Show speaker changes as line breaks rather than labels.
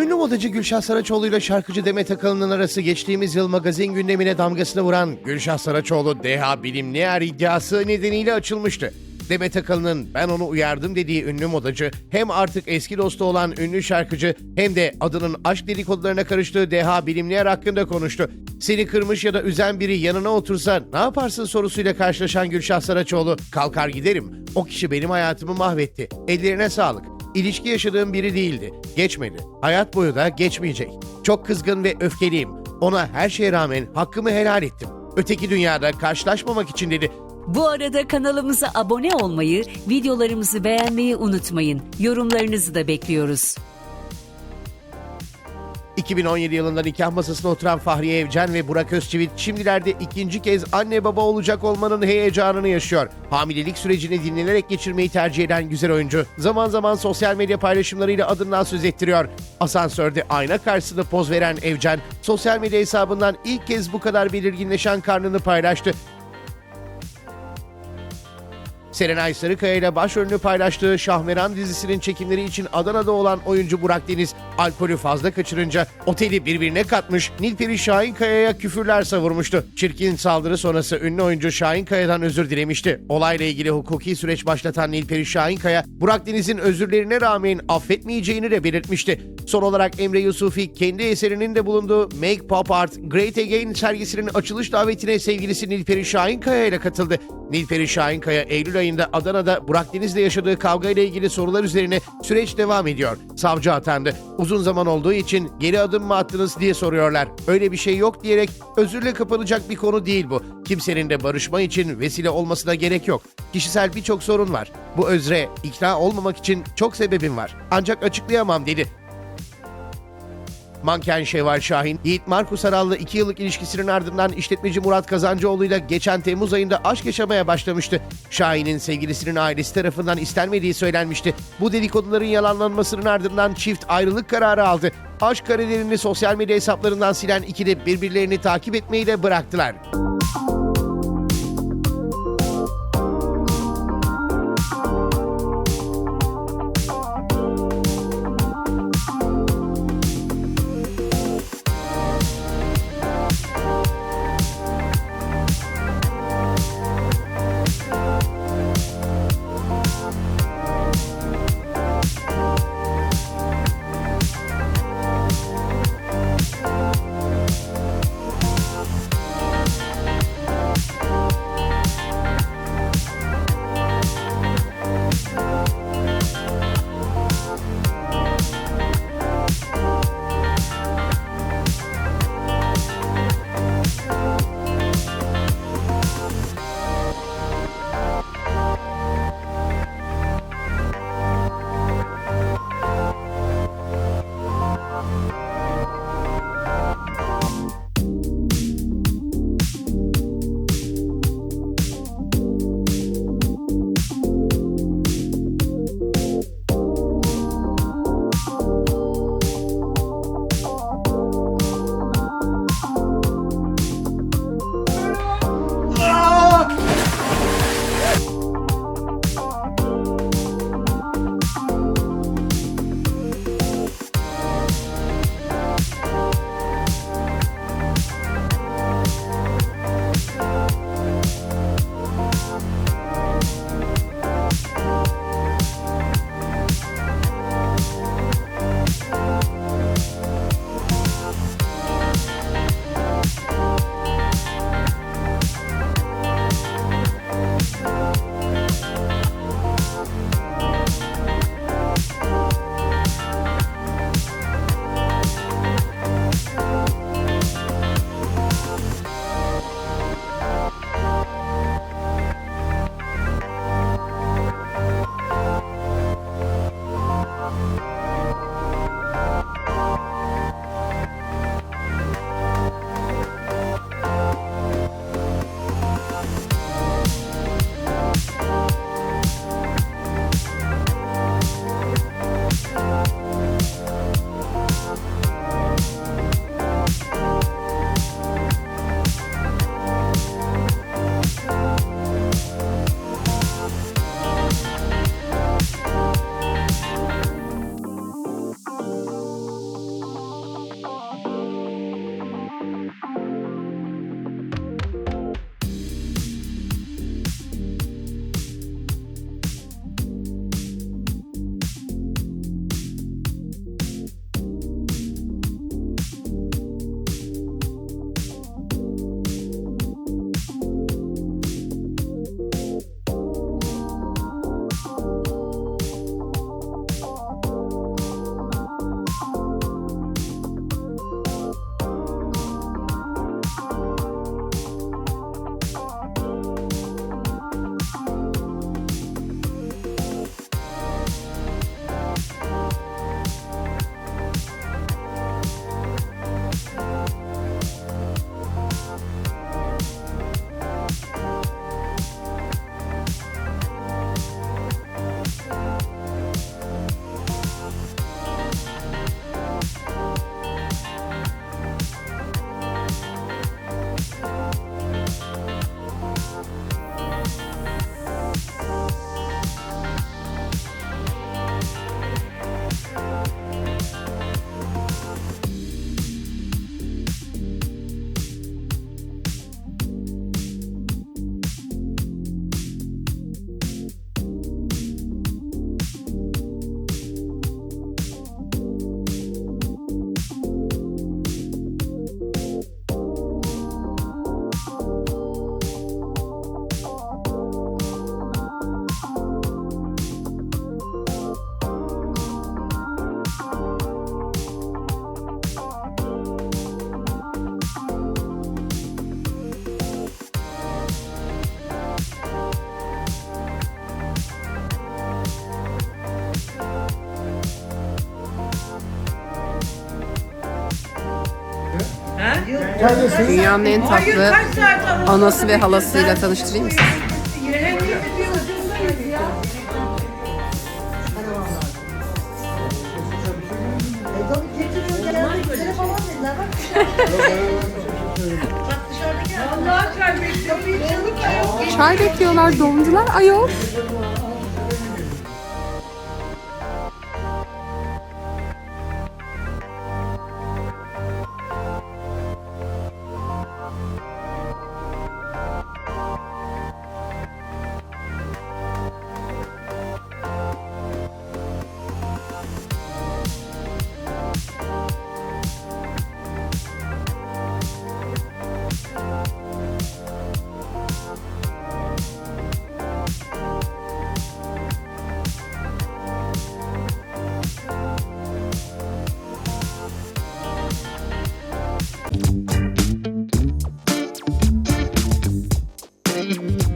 Ünlü modacı Gülşah Saraçoğlu ile şarkıcı Demet Akalın'ın arası geçtiğimiz yıl magazin gündemine damgasını vuran Gülşah Saraçoğlu deha bilimler iddiası nedeniyle açılmıştı. Demet Akalın'ın ben onu uyardım dediği ünlü modacı hem artık eski dostu olan ünlü şarkıcı hem de adının aşk dedikodularına karıştığı deha bilimler hakkında konuştu. Seni kırmış ya da üzen biri yanına otursa ne yaparsın sorusuyla karşılaşan Gülşah Saraçoğlu kalkar giderim. O kişi benim hayatımı mahvetti. Ellerine sağlık. İlişki yaşadığım biri değildi. Geçmedi. Hayat boyu da geçmeyecek. Çok kızgın ve öfkeliyim. Ona her şeye rağmen hakkımı helal ettim. Öteki dünyada karşılaşmamak için dedi.
Bu arada kanalımıza abone olmayı, videolarımızı beğenmeyi unutmayın. Yorumlarınızı da bekliyoruz.
2017 yılında nikah masasına oturan Fahriye Evcen ve Burak Özçivit şimdilerde ikinci kez anne baba olacak olmanın heyecanını yaşıyor. Hamilelik sürecini dinlenerek geçirmeyi tercih eden güzel oyuncu zaman zaman sosyal medya paylaşımlarıyla adından söz ettiriyor. Asansörde ayna karşısında poz veren Evcen sosyal medya hesabından ilk kez bu kadar belirginleşen karnını paylaştı. Serenay Sarıkaya ile başrolünü paylaştığı Şahmeran dizisinin çekimleri için Adana'da olan oyuncu Burak Deniz alkolü fazla kaçırınca oteli birbirine katmış Nilperi Şahinkaya'ya küfürler savurmuştu. Çirkin saldırı sonrası ünlü oyuncu Şahinkaya'dan özür dilemişti. Olayla ilgili hukuki süreç başlatan Nilperi Şahinkaya, Burak Deniz'in özürlerine rağmen affetmeyeceğini de belirtmişti. Son olarak Emre Yusufi kendi eserinin de bulunduğu Make Pop Art Great Again sergisinin açılış davetine sevgilisi Nilperi Şahinkaya ile katıldı. Nilperi Şahinkaya Eylül ayında Adana'da Burak Deniz'le yaşadığı kavga ile ilgili sorular üzerine süreç devam ediyor. Savcı atandı. Uzun zaman olduğu için geri adım mı attınız diye soruyorlar. Öyle bir şey yok diyerek özürle kapanacak bir konu değil bu. Kimsenin de barışma için vesile olmasına gerek yok. Kişisel birçok sorun var. Bu özre ikna olmamak için çok sebebim var. Ancak açıklayamam dedi. Manken Şevval Şahin, Yiğit Markus Aral'la 2 yıllık ilişkisinin ardından işletmeci Murat Kazancıoğlu ile geçen Temmuz ayında aşk yaşamaya başlamıştı. Şahin'in sevgilisinin ailesi tarafından istenmediği söylenmişti. Bu dedikoduların yalanlanmasının ardından çift ayrılık kararı aldı. Aşk karelerini sosyal medya hesaplarından silen ikili birbirlerini takip etmeyi de bıraktılar.
Dünyanın en tatlı anası ve halasıyla tanıştırayım sizi? Çay bekliyorlar dondular ayol. Música